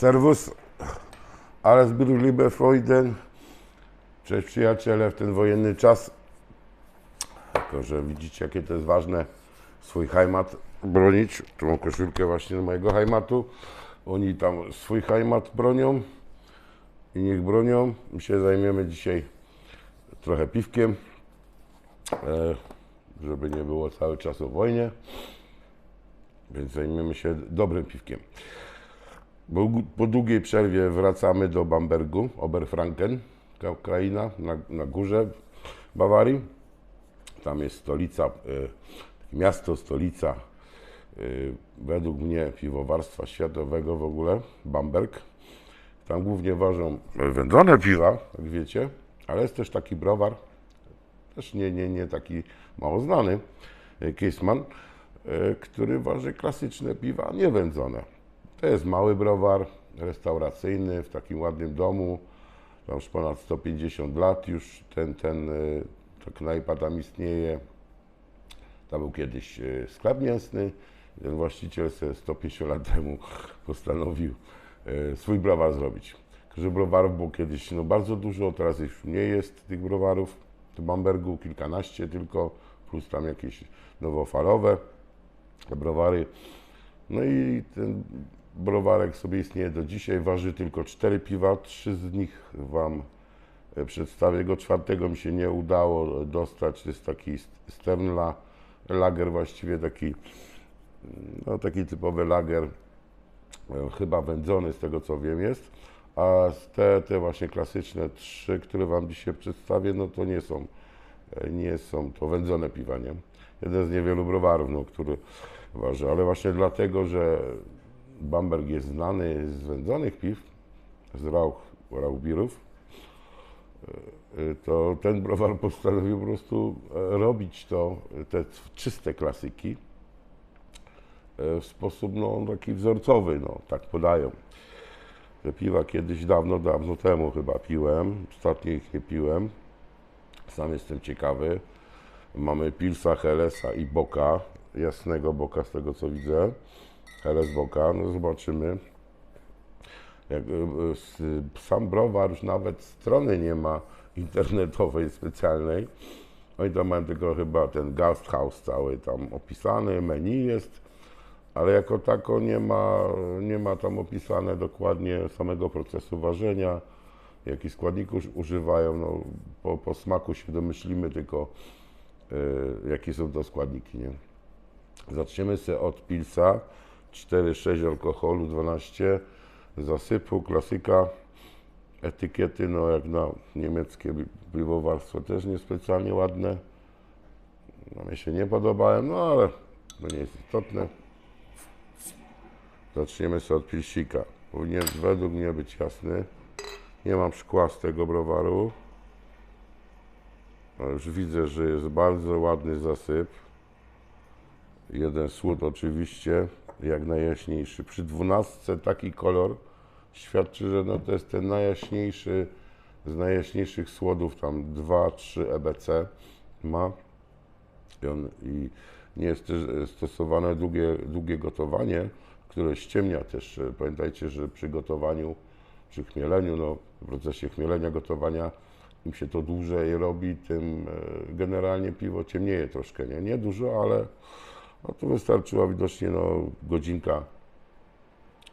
Servus, alles Gute, liebe Freunde. Cześć przyjaciele w ten wojenny czas. Tylko, że widzicie, jakie to jest ważne swój heimat bronić. Tu mam koszulkę właśnie z mojego heimatu. Oni tam swój heimat bronią i niech bronią. My się zajmiemy dzisiaj trochę piwkiem, e, żeby nie było cały czas o wojnie. Więc zajmiemy się dobrym piwkiem. Bo po długiej przerwie wracamy do Bambergu, Oberfranken, kraina na, na górze Bawarii. Tam jest stolica, e, miasto, stolica e, według mnie piwowarstwa światowego w ogóle, Bamberg. Tam głównie ważą wędzone piwa, jak wiecie, ale jest też taki browar, też nie, nie, nie taki mało znany, e, Kissman, e, który waży klasyczne piwa, nie wędzone. To jest mały browar restauracyjny w takim ładnym domu. Tam już ponad 150 lat już ten, ten, y, ta knajpa tam istnieje. Tam był kiedyś y, sklep mięsny. Ten właściciel sobie 150 lat temu postanowił y, swój browar zrobić. Że browarów było kiedyś no, bardzo dużo, teraz już mniej jest tych browarów. W Bambergu kilkanaście tylko, plus tam jakieś nowofalowe browary. No i ten browarek sobie istnieje do dzisiaj, waży tylko cztery piwa, trzy z nich Wam e, przedstawię. Go czwartego mi się nie udało dostać, to jest taki Sternla lager właściwie, taki, no, taki typowy lager, e, chyba wędzony z tego co wiem jest, a te, te właśnie klasyczne trzy, które Wam dzisiaj przedstawię, no to nie są, e, nie są to wędzone piwa, nie? Jeden z niewielu browarów, no, który waży, ale właśnie dlatego, że Bamberg jest znany z wędzonych piw, z rauch, rauchbirów, e, to ten browar postanowił po prostu e, robić to, te czyste klasyki e, w sposób no, taki wzorcowy, no, tak podają. Te piwa kiedyś dawno, dawno temu chyba piłem, ostatnio ich nie piłem. Sam jestem ciekawy. Mamy Pilsa, Helesa i Boka, jasnego Boka z tego co widzę. Heles Boka, no zobaczymy. Jak, y, s- sam browar już nawet strony nie ma internetowej specjalnej. Oni tam mają tylko chyba ten Gasthaus cały tam opisany, menu jest, ale jako tako nie ma, nie ma tam opisane dokładnie samego procesu ważenia, jakich składników używają. No, po, po smaku się domyślimy tylko, y, jakie są to składniki. Nie? Zaczniemy sobie od pilsa. 4,6 alkoholu, 12 zasypu, klasyka. Etykiety, no jak na niemieckie pi- piwowarstwo, też niespecjalnie ładne. No, mnie się nie podobają, no ale to nie jest istotne. Zaczniemy sobie od pilsika. Powinien według mnie być jasny. Nie mam szkła z tego browaru. No, już widzę, że jest bardzo ładny zasyp. Jeden słód oczywiście, jak najjaśniejszy. Przy dwunastce taki kolor świadczy, że no to jest ten najjaśniejszy z najjaśniejszych słodów, tam 2-3 EBC ma. I, on, I nie jest też e, stosowane długie, długie gotowanie, które ściemnia też. e, Pamiętajcie, że przy gotowaniu, przy chmieleniu, no, w procesie chmielenia, gotowania, im się to dłużej robi, tym e, generalnie piwo ciemnieje troszkę. Nie, nie dużo, ale no to wystarczyła widocznie no, godzinka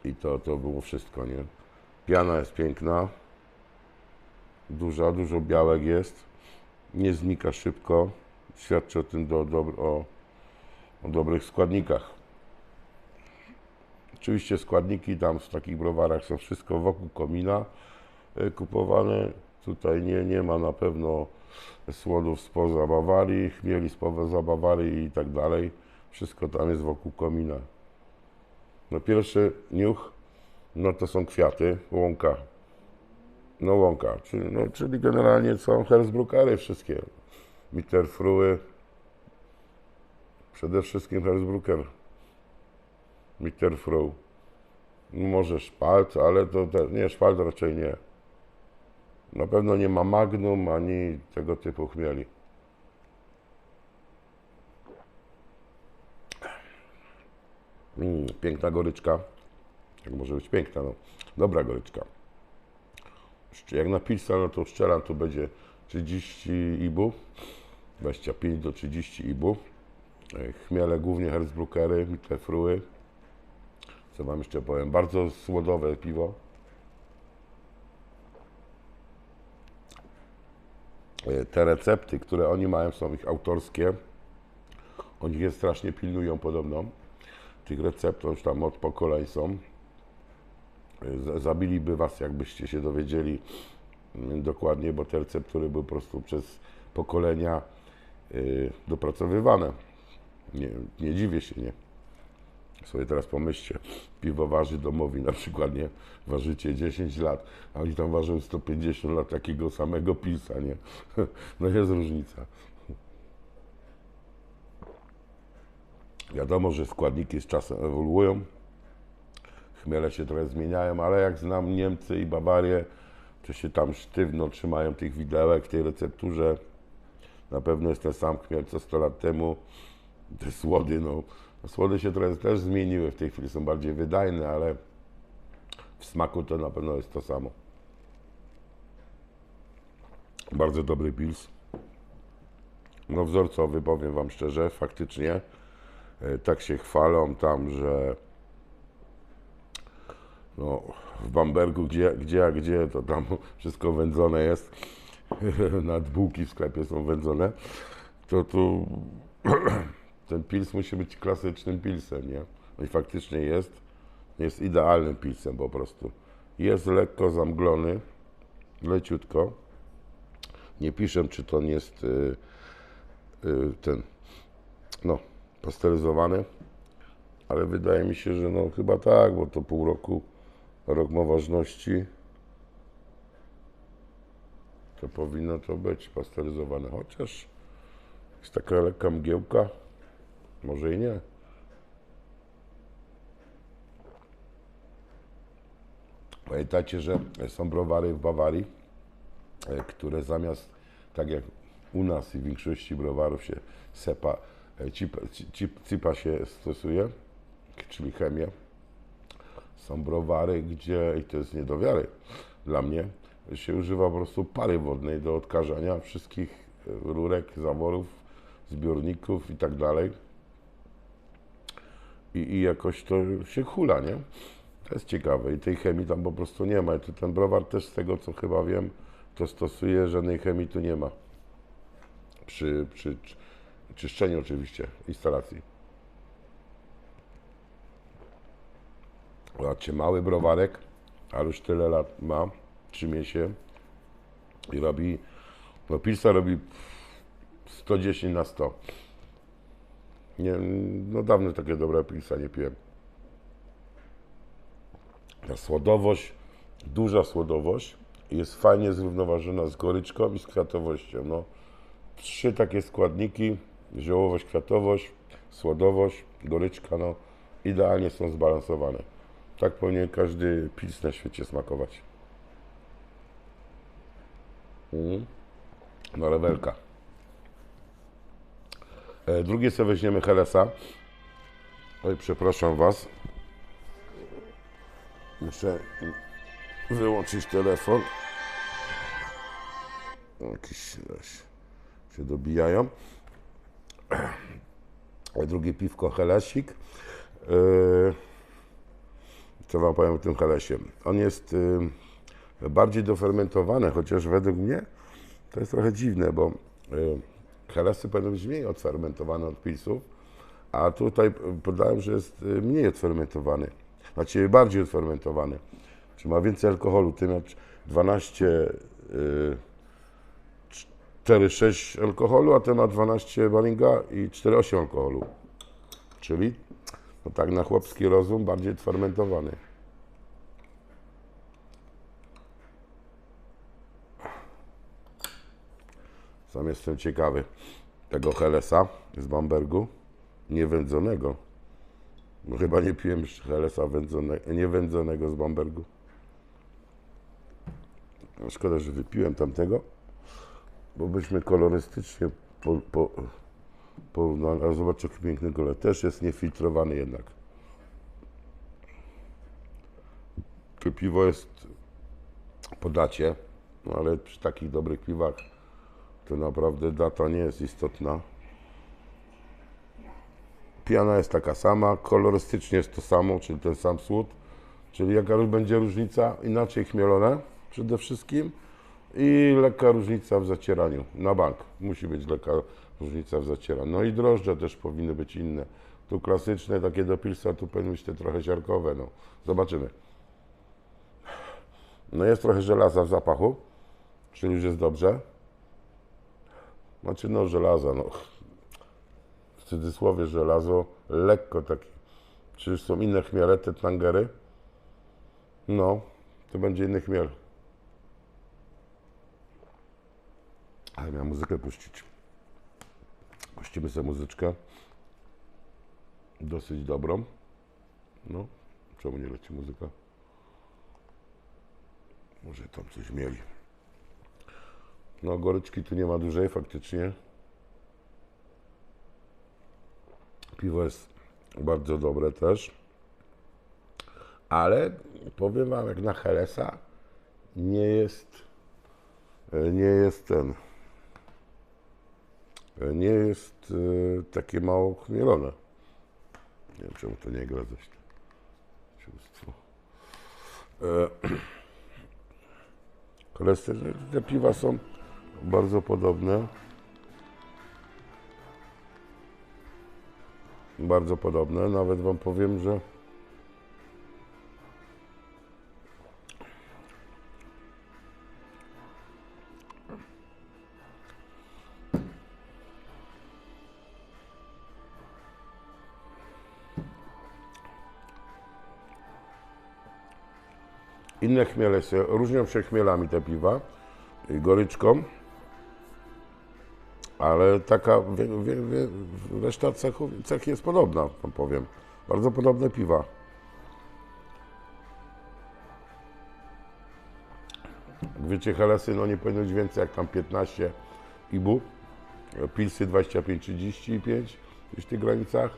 i to, to było wszystko, nie? Piana jest piękna, duża, dużo białek jest, nie znika szybko, świadczy o tym do, do, o, o dobrych składnikach. Oczywiście składniki tam w takich browarach są wszystko wokół komina e, kupowane. Tutaj nie, nie ma na pewno słodów spoza Bawarii, chmieli spoza Bawarii i tak dalej. Wszystko tam jest wokół komina. No pierwszy niuch, no to są kwiaty, łąka. No łąka, czyli, no, czyli generalnie są Hersbruckery wszystkie. Mitterfruły, przede wszystkim Hersbrucker. Mitterfru. Może szpalt, ale to te, nie, szpalt raczej nie. Na pewno nie ma magnum ani tego typu chmieli. Mm, piękna goryczka. Tak może być piękna, no. Dobra goryczka. Jak na pilsa, no to szczelam, to będzie 30 ibu, 25 do 30 ibu. E, Chmiele głównie Herzbruckery, Mittelfruły. Co wam jeszcze powiem? Bardzo słodowe piwo. E, Te recepty, które oni mają, są ich autorskie. Oni je strasznie pilnują podobno. Tych recept to już tam od pokoleń są. Zabiliby was, jakbyście się dowiedzieli mm, dokładnie, bo te receptury były po prostu przez pokolenia y, dopracowywane. Nie, nie dziwię się, nie. Sobie teraz pomyślcie, piwowarzy domowi na przykład, nie, ważycie 10 lat, a oni tam ważą 150 lat takiego samego pisa, nie. No jest różnica. Wiadomo, że składniki z czasem ewoluują, chmiele się trochę zmieniają, ale jak znam Niemcy i Bawarię, to się tam sztywno trzymają tych widełek w tej recepturze. Na pewno jest ten sam chmiel co 100 lat temu. Te słody, no, słody się trochę też zmieniły, w tej chwili są bardziej wydajne, ale w smaku to na pewno jest to samo. Bardzo dobry pils. No wzorcowy, powiem Wam szczerze, faktycznie. E, Tak się chwalą tam, że no, w Bambergu, gdzie, gdzie, a gdzie, to tam wszystko wędzone jest. Nawet bułki w sklepie są wędzone. To tu ten pils musi być klasycznym pilsem, nie? No i faktycznie jest. Jest idealnym pilsem po prostu. Jest lekko zamglony, leciutko. Nie piszę, czy to nie jest y, y, ten, no, pasteryzowany, ale wydaje mi się, że no chyba tak, bo to pół roku, rok ma ważności. To powinno to być pasteryzowane, chociaż jest taka lekka mgiełka, może i nie. Pamiętacie, że są browary w Bawarii, e, które zamiast, tak jak u nas i w większości browarów się sepa, cipa, cip, cipa się stosuje, czyli chemię. Są browary, gdzie, i to jest nie do wiary dla mnie, się używa po prostu pary wodnej do odkażania wszystkich e, rurek, zaworów, zbiorników i tak dalej. I, I jakoś to się hula, nie? To jest ciekawe i tej chemii tam po prostu nie ma. I ten browar też z tego co chyba wiem, to stosuje, żadnej chemii tu nie ma. Przy, przy czyszczeniu oczywiście instalacji. Zobaczcie, mały browarek, ale już tyle lat ma, trzymie się i robi, no Pilsa robi 110 na 100. Nie, no dawno takie dobre Pilsa nie piłem. Ta słodowość, duża słodowość jest fajnie zrównoważona z goryczką i z kwiatowością. No, trzy takie składniki, ziołowość, kwiatowość, słodowość, goryczka, no idealnie są zbalansowane. Tak powinien każdy pils na świecie smakować. Mm. No rewelka. E, drugie sobie weźmiemy Helesa. Oj, przepraszam Was. Muszę wyłączyć telefon. Jakieś zaś się dobijają. Drugie piwko Helesik. Yy, co Wam powiem o tym Helesie? On jest yy, bardziej dofermentowany, chociaż według mnie to jest trochę dziwne, bo yy, Helesy powinny być mniej odfermentowane od pilsów, a tutaj podałem, że jest mniej odfermentowany. Znaczy bardziej odfermentowany. Czy ma więcej alkoholu. Ty miał 12, yy, 4,6 alkoholu, a ten ma 12 baringa i 4,8 alkoholu. Czyli no tak na chłopski rozum bardziej fermentowany. Sam jestem ciekawy tego Helesa z Bambergu, niewędzonego. No chyba nie piłem jeszcze Helesa wędzone, niewędzonego z Bambergu. No Szkoda, że wypiłem tamtego, bo byśmy kolorystycznie po, po, porównali. Zobacz, jaki piękny kolor. Też jest niefiltrowany jednak. to piwo jest po dacie, no ale przy takich dobrych piwach to naprawdę data nie jest istotna. Piana jest taka sama, kolorystycznie jest to samo, czyli ten sam słód. Czyli jaka będzie różnica? Inaczej chmielone przede wszystkim i lekka różnica w zacieraniu. Na bank musi być lekka różnica w zacieraniu. No i drożdże też powinny być inne. Tu klasyczne, takie do pilsa, tu powinny być te trochę siarkowe. No. Zobaczymy. No jest trochę żelaza w zapachu, czyli już jest dobrze. Znaczy no żelaza, no w cudzysłowie żelazo, lekko takie. Czy są inne chmiele, te tangery? No, to będzie inny chmiel. Ale miałem muzykę puścić. Puścimy sobie muzyczkę. Dosyć dobrą. No, czemu nie leci muzyka? Może tam coś mieli. No, goryczki tu nie ma dużej faktycznie. Piwo jest bardzo dobre też. Ale powiem Wam, jak na Helesa nie jest, nie jest ten, nie jest e, takie mało chmielone. Nie wiem, czemu to nie gra coś. Ciustwo. E, te piwa są bardzo podobne. Bardzo podobne. Nawet Wam powiem, że inne chmiele się różnią się chmielami te piwa, i goryczką, ale taka wie, wie, wie, reszta cechów, cech jest podobna, powiem. Bardzo podobne piwa. Jak wiecie, Helesy no nie powinno być więcej jak tam 15 ibu. Pilsy 25-35, gdzieś w tych granicach.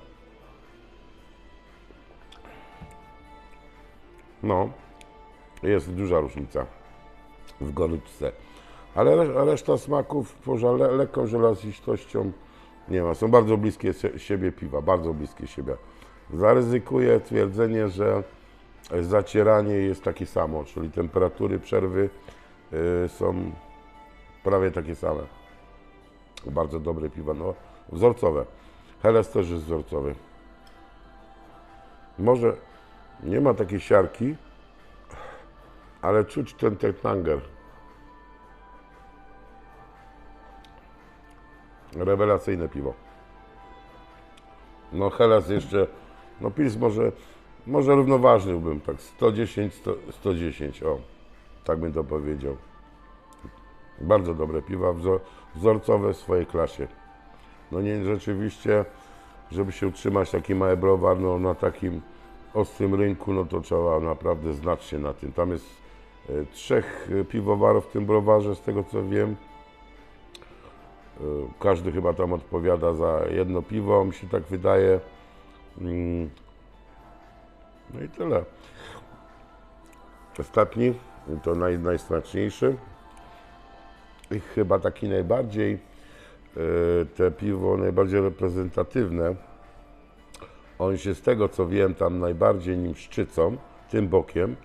No, jest duża różnica w goryczce. Ale re- reszta smaków poza le, lekką żelazistością nie ma. Są bardzo bliskie sie- siebie piwa, bardzo bliskie siebie. Zaryzykuję twierdzenie, że zacieranie jest takie samo, czyli temperatury przerwy y, są prawie takie same. Bardzo dobre piwa, no wzorcowe. Heles też jest wzorcowy. Może nie ma takiej siarki, ale czuć ten tetnanger. Rewelacyjne piwo. No Hellas jeszcze, no Pils może, może równoważniłbym, tak 110, 100, 110, o, tak bym to powiedział. Bardzo dobre piwa, wzor, wzorcowe w swojej klasie. No nie, rzeczywiście, żeby się utrzymać taki mały browar, no na takim ostrym rynku, no to trzeba naprawdę znać się na tym. Tam jest trzech e, piwowarów w tym browarze, z tego co wiem. E, Każdy chyba tam odpowiada za jedno piwo, mi się tak wydaje. Mm. No i tyle. Ostatni, to naj, najsmaczniejszy i chyba taki najbardziej, e, te piwo najbardziej reprezentatywne. On się z tego co wiem tam najbardziej nim szczycą, tym bokiem,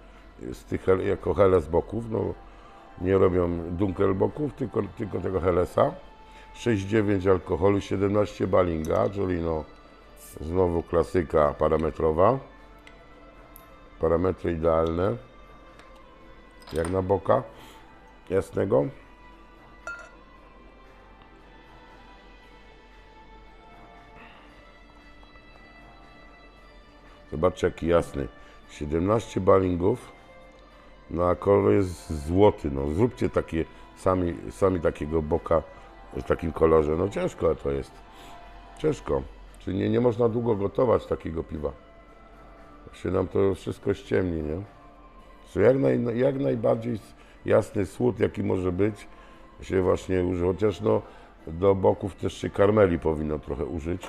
z tych, jako Heles boków, no nie robią Dunkelboków, tylko, tylko tego Helesa. 6,9 alkoholu, 17 balinga, czyli no znowu klasyka parametrowa. Parametry idealne, jak na boka jasnego. Zobaczcie jaki jasny. 17 balingów. No a kolor jest złoty. No zróbcie takie sami, sami takiego boka w takim kolorze. No ciężko to jest. Ciężko. Czyli nie, nie można długo gotować takiego piwa. Się nam to wszystko ściemni, nie? Co jak, naj, jak najbardziej jasny słód, jaki może być, się właśnie używa. Chociaż no, do boków też się karmeli powinno trochę użyć.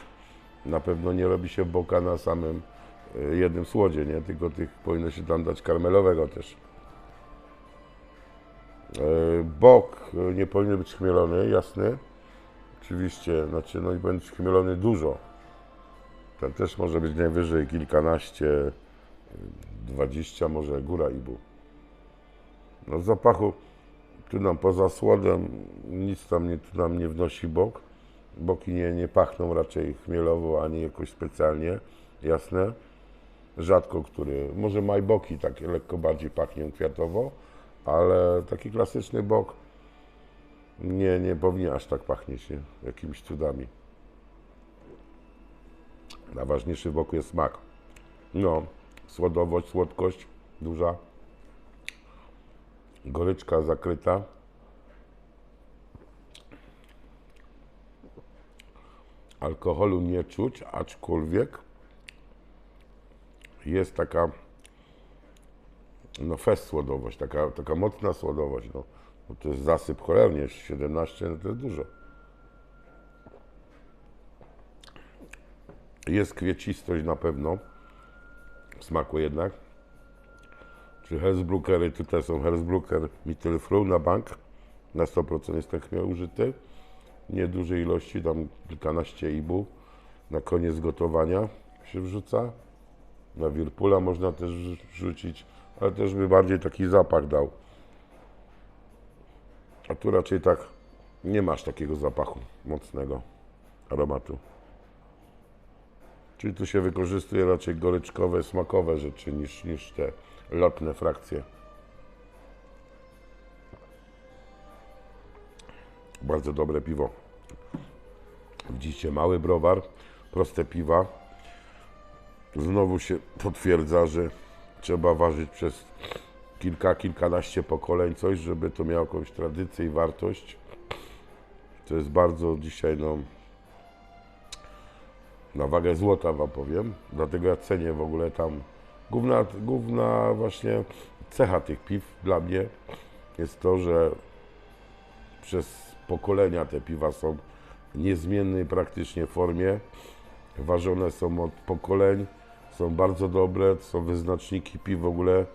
Na pewno nie robi się boka na samym y, jednym słodzie, nie? Tylko tych powinno się tam dać karmelowego też. Y, Bok y, nie powinien być chmielony, jasny. Oczywiście, znaczy no i być chmielony dużo. Ten też może być najwyżej kilkanaście, y, dwadzieścia może góra ibu. No zapachu tu nam poza słodem nic tam nie, tu nam nie wnosi bok. Boki nie, nie pachną raczej chmielowo ani jakoś specjalnie, jasne. Rzadko który, może majboki takie lekko bardziej pachną kwiatowo, ale taki klasyczny bok nie, nie powinien aż tak pachnieć nie? jakimiś cudami. Najważniejszy w boku jest smak. No, słodowość, słodkość duża goryczka zakryta. Alkoholu nie czuć, aczkolwiek jest taka no fest słodowość, taka, taka mocna słodowość. No, no to jest zasyp cholernie, 17 no to jest dużo. Jest kwiecistość na pewno w smaku jednak czy Hersbruckery, tutaj są Hersbrucker Mittelfru na bank, na 100% jest ten chmiel użyty, niedużej ilości, tam kilkanaście ibu, na koniec gotowania się wrzuca, na Wirpula można też wrzu- wrzucić, ale też by bardziej taki zapach dał. A tu raczej tak nie masz takiego zapachu mocnego, aromatu. Czyli tu się wykorzystuje raczej goryczkowe, smakowe rzeczy niż, niż te lotne frakcje. Bardzo dobre piwo. Widzicie, mały browar, proste piwa. Znowu się potwierdza, że trzeba ważyć przez kilka, kilkanaście pokoleń coś, żeby to miało jakąś tradycję i wartość. To jest bardzo dzisiaj, no, na wagę złota wam powiem, dlatego ja cenię w ogóle tam główna, główna właśnie cecha tych piw. Dla mnie jest to, że przez pokolenia te piwa są niezmiennej praktycznie formie, ważone są od pokoleń, są bardzo dobre, to są wyznaczniki piw w ogóle,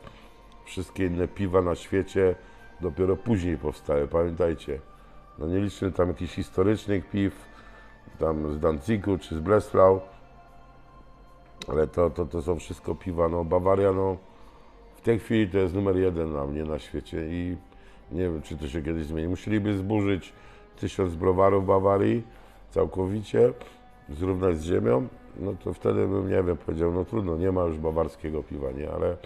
wszystkie inne piwa na świecie dopiero później powstały, pamiętajcie. No nie liczmy tam jakichś historycznych piw, tam z Danzigu czy z Breslau, ale to, to, to są wszystko piwa, no Bawaria, no w tej chwili to jest numer jeden na mnie na świecie i nie wiem, czy to się kiedyś zmieni. Musieliby zburzyć tysiąc browarów Bawarii całkowicie, zrównać z ziemią, no to wtedy bym, nie wiem, powiedział, no trudno, nie ma już bawarskiego piwa, nie, ale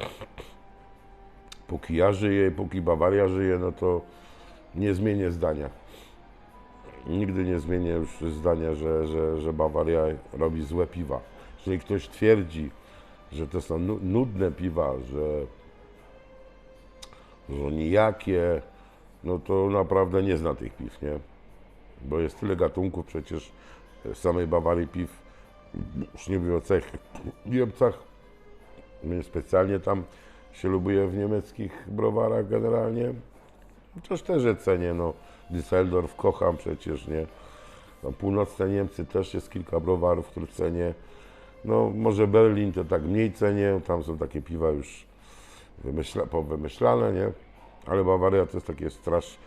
póki ja żyję, póki Bawaria żyje, no to nie zmienię zdania. Nigdy nie zmienię już zdania, że, że, że Bawaria robi złe piwa. Jeżeli ktoś twierdzi, że to są nu- nudne piwa, że, że nijakie, no to naprawdę nie zna tych piw, nie? Bo jest tyle gatunków przecież samej Bawarii piw, już nie mówię o cech Niemcach, specjalnie tam się lubuję w niemieckich browarach generalnie. Chociaż też cenię, no Düsseldorf kocham przecież, nie? No, północne Niemcy też jest kilka browarów, których cenię. No może Berlin to tak mniej cenię, tam są takie piwa już wymyśla, powymyślane, nie? Ale Bawaria to jest takie strasz.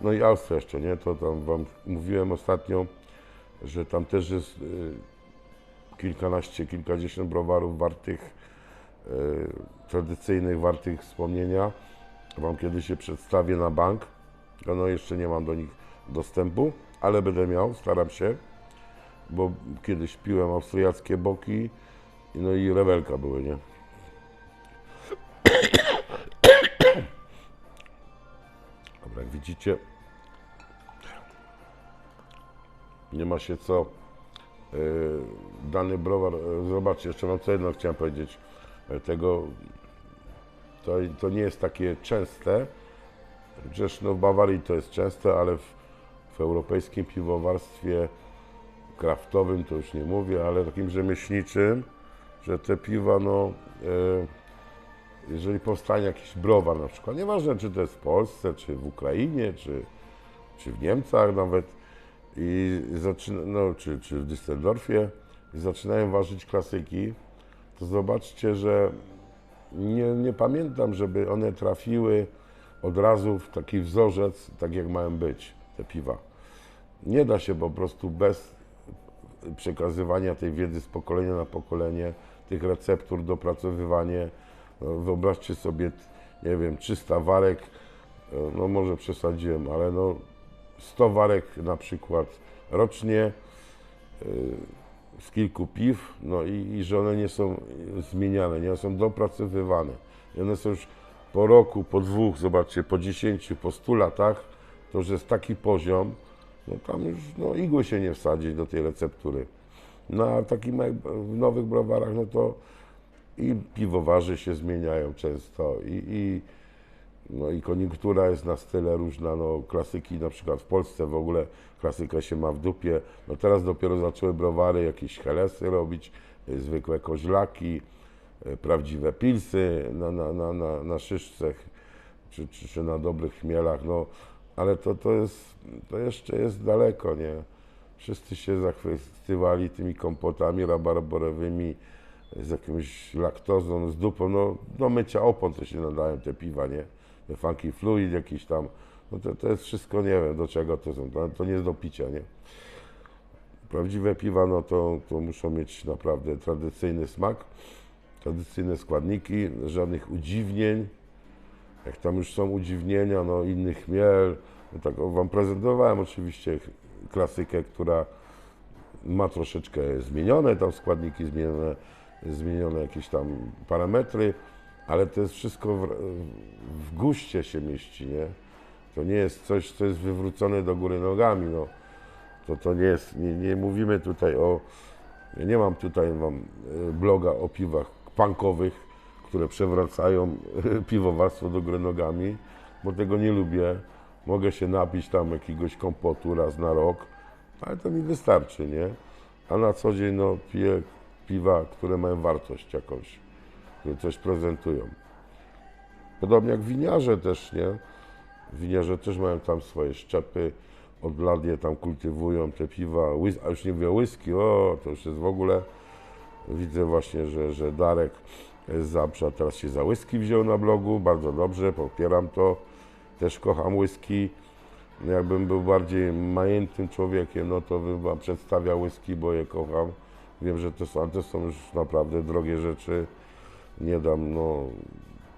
No i Austria jeszcze, nie? To tam wam mówiłem ostatnio, że tam też jest y, kilkanaście, kilkadziesiąt browarów wartych, y, tradycyjnych, wartych wspomnienia. Wam kiedyś się przedstawię na bank. No jeszcze nie mam do nich dostępu, ale będę miał, staram się, bo kiedyś piłem austriackie boki, no i rewelka były, nie? Dobra, jak widzicie, nie ma się co. Yy, dany browar, yy, zobaczcie, jeszcze mam co jedno chciałem powiedzieć. Yy, Tego, to, to nie jest takie częste, Przecież no w Bawarii to jest częste, ale w, w europejskim piwowarstwie kraftowym to już nie mówię, ale takim rzemieślniczym, że te piwa, no, e, jeżeli powstanie jakiś browar na przykład, nieważne czy to jest w Polsce, czy w Ukrainie, czy, czy w Niemcach nawet, i zaczyna, no, czy, czy w Düsseldorfie, i zaczynają ważyć klasyki, to zobaczcie, że nie, nie pamiętam, żeby one trafiły od razu w taki wzorzec, tak jak mają być te piwa. Nie da się po prostu bez przekazywania tej wiedzy z pokolenia na pokolenie, tych receptur, dopracowywanie. No, wyobraźcie sobie, nie wiem, 300 warek, no może przesadziłem, ale no 100 warek na przykład rocznie e, z kilku piw, no i, i że one nie są zmieniane, nie są dopracowywane. I one są już po roku, po dwóch, zobaczcie, po 10, po 100 latach, to już jest taki poziom, no tam już no, igły się nie wsadzi do tej receptury. No a w takich w nowych browarach, no to i piwowarzy się zmieniają często i, i, no i koniunktura jest na style różna, no klasyki na przykład w Polsce w ogóle klasyka się ma w dupie, no teraz dopiero zaczęły browary jakieś helesy robić, y, zwykłe koźlaki, y, prawdziwe pilsy na, na, na, na, na czy, czy, czy na dobrych chmielach, no ale to, to jest, to jeszcze jest daleko, nie? Wszyscy się zachwycywali tymi kompotami rabarborowymi, z jakąś laktozą, z dupą, no do mycia opon to się nadają te piwa, nie? Funky fluid jakiś tam, no to, to jest wszystko, nie wiem do czego to są, to, nie jest do picia, nie? Prawdziwe piwa, no to, to muszą mieć naprawdę tradycyjny smak, tradycyjne składniki, żadnych udziwnień, jak tam już są udziwnienia, no inny chmiel, no tak Wam prezentowałem oczywiście klasykę, która ma troszeczkę zmienione tam składniki, zmienione, zmienione jakieś tam parametry, ale to jest wszystko w, w guście się mieści, nie? To nie jest coś, co jest wywrócone do góry nogami, no. To, to nie jest, nie, nie mówimy tutaj o, ja nie mam tutaj mam e, bloga o piwach punkowych, które przewracają piwowarstwo do góry nogami, bo tego nie lubię. Mogę się napić tam jakiegoś kompotu raz na rok, ale to mi wystarczy, nie? A na co dzień no, piję piwa, które mają wartość jakąś, coś prezentują. Podobnie jak winiarze też, nie? Winiarze też mają tam swoje szczepy, od lat je tam kultywują, te piwa, a już nie mówię whisky, o, to już jest w ogóle, widzę właśnie, że, że Darek z Zabrza teraz się za whisky wziął na blogu, bardzo dobrze, popieram to, też kocham whisky, no jakbym był bardziej majętnym człowiekiem, no to bym przedstawiał whisky, bo je kocham, wiem, że to są, to są już naprawdę drogie rzeczy, nie dam, no,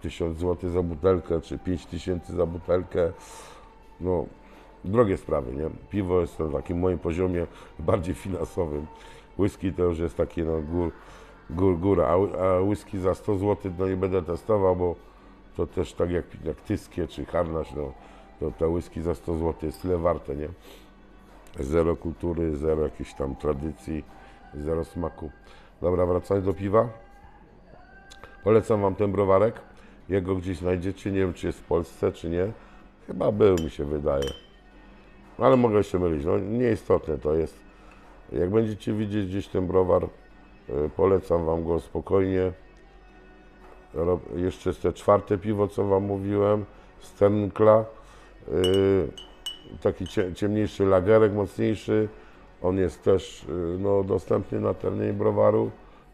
1000 zł za butelkę, czy 5000 za butelkę, no, drogie sprawy, nie? Piwo jest na takim moim poziomie bardziej finansowym. Whisky to już jest takie, no, gór, gór, góra, a, a whisky za 100 zł, no nie będę testował, bo to też tak jak, jak Tyskie czy Harnaś, no, to te whisky za 100 zł jest tyle warte, nie? Zero kultury, zero jakiejś tam tradycji, zero smaku. Dobra, wracając do piwa. Polecam Wam ten browarek. Jego gdzieś znajdziecie, nie wiem czy jest w Polsce, czy nie. Chyba był, mi się wydaje. Ale mogę się mylić, no nieistotne to jest. Jak będziecie widzieć gdzieś ten browar, y, polecam Wam go spokojnie. Jeszcze jest te czwarte piwo, co Wam mówiłem, Sternkla. Y, Taki cie- ciemniejszy lagerek, mocniejszy. On jest też y, no, dostępny na terenie browaru.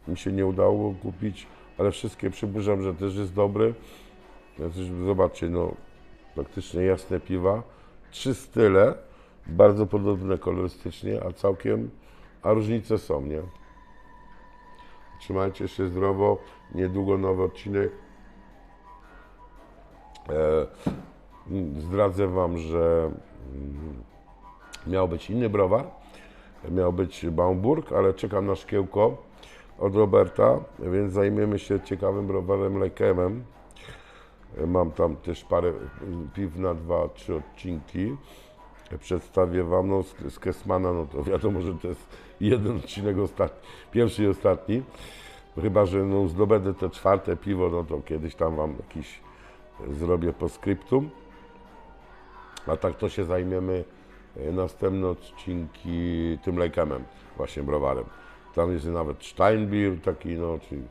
Mi się nie udało kupić, ale wszystkie przypuszczam, że też jest dobry. Zobaczcie, no praktycznie jasne piwa. Trzy style, bardzo podobne kolorystycznie, a całkiem, a różnice są, nie? Trzymajcie się zdrowo, niedługo nowy odcinek. E, zdradzę Wam, że mm, miał być inny browar, miał być Baumburg, ale czekam na szkiełko od Roberta, więc zajmiemy się ciekawym browarem Lekemem. Mam tam też parę piw na dwa, trzy odcinki. Przedstawię Wam, no z, Kessmana, no to wiadomo, że to jest jeden odcinek ostatni, pierwszy i ostatni. Chyba, że no, zdobędę te czwarte piwo, no to kiedyś tam Wam jakiś zrobię po skryptum. A tak to się zajmiemy e, następne odcinki tym Lekemem, właśnie browarem. Tam jest nawet Steinbier taki, no, czyli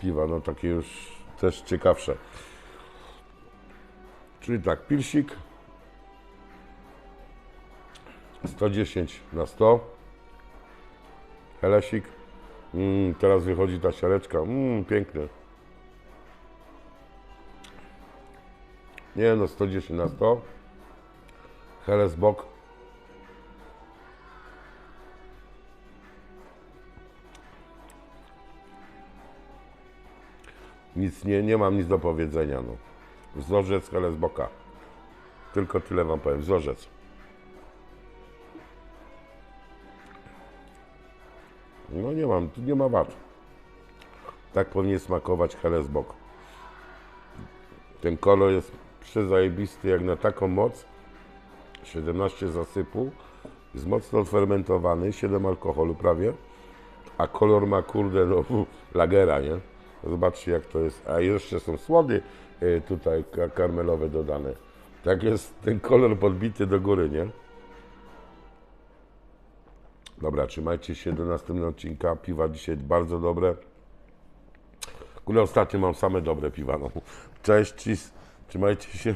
piwa, no takie już też ciekawsze. Czyli tak, pilsik 110 na 100, helesik Mm, teraz wychodzi ta siareczka. Mm, piękne. Nie no, 110 na 100. Heles Bok. Nic nie, nie mam nic do powiedzenia. No. Wzorzec Heles Boka. Tylko tyle wam powiem. Wzorzec. No nie mam, tu nie ma wad. Tak powinien smakować Hellesbock. Ten kolor jest przezajebisty jak na taką moc. 17 zasypu. Jest mocno odfermentowany, 7 alkoholu prawie. A kolor ma kurde no lagera, nie? Zobaczcie jak to jest. A jeszcze są słody y, tutaj ka- karmelowe dodane. Tak jest ten kolor podbity do góry, nie? Dobra, trzymajcie się do następnego odcinka. Piwa dzisiaj bardzo dobre. Kurde, ostatnio mam same dobre piwa. No. Cześć, trzymajcie się.